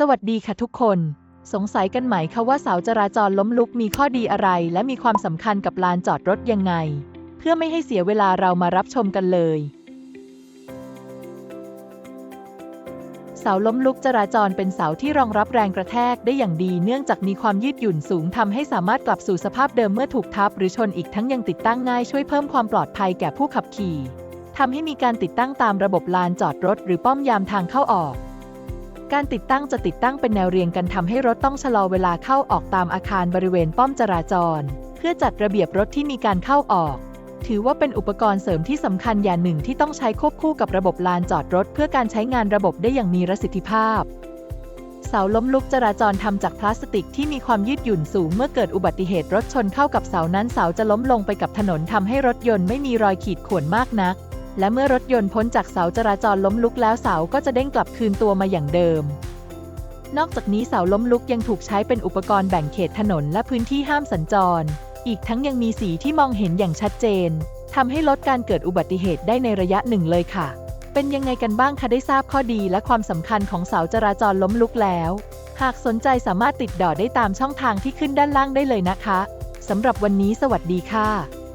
สวัสดีค่ะทุกคน สงสัยกันไหมคะว่าเสาจราจรล้มลุกมีข้อดีอะไร และมีความสำคัญกับลานจอดรถยังไง เพื่อไม่ให้เสียเวลาเรามารับชมกันเลย เสาล้มลุกจราจรเป็นเสาที่รองรับแรงกระแทกได้อย่างดีเนื่องจากมีความยืดหยุ่นสูงทำให้สามารถกลับสู่สภาพเดิมเมื่อถูกทับหรือชนอีกทั้งยังติดตั้งง่ายช่วยเพิ่มความปลอดภัยแก่ผู้ขับขี่ทำให้มีการติดตั้งตามระบบลานจอดรถ หรือป้อมยามทางเข้าออก การติดตั้งจะติดตั้งเป็นแนวเรียงกันทำให้รถต้องชะลอเวลาเข้าออกตามอาคารบริเวณป้อมจราจร เพื่อจัดระเบียบรถที่มีการเข้าออก ถือว่าเป็นอุปกรณ์เสริมที่สำคัญอย่างหนึ่งที่ต้องใช้ควบคู่กับระบบลานจอดรถ เพื่อการใช้งานระบบได้อย่างมีประสิทธิภาพ เสาล้มลุกจราจรทำจากพลาสติกที่มีความยืดหยุ่นสูงเมื่อเกิดอุบัติเหตุรถชนเข้ากับเสานั้นเสาจะล้มลงไปกับถนนทำให้รถยนต์ไม่มีรอยขีดข่วนมากนัก และเมื่อรถยนต์พ้นจากเสาจราจรล้มลุกแล้วเสาก็จะเด้งกลับคืนตัวมาอย่างเดิม นอกจากนี้เสาล้มลุกยังถูกใช้เป็นอุปกรณ์แบ่งเขตถนนและพื้นที่ห้ามสัญจร อีกทั้งยังมีสีที่มองเห็นอย่างชัดเจนทำให้ลดการเกิดอุบัติเหตุได้ในระยะหนึ่งเลยค่ะ เป็นยังไงกันบ้างคะได้ทราบข้อดีและความสำคัญของเสาจราจรล้มลุกแล้ว หากสนใจสามารถติดต่อได้ตามช่องทางที่ขึ้นด้านล่างได้เลยนะคะสำหรับวันนี้สวัสดีค่ะ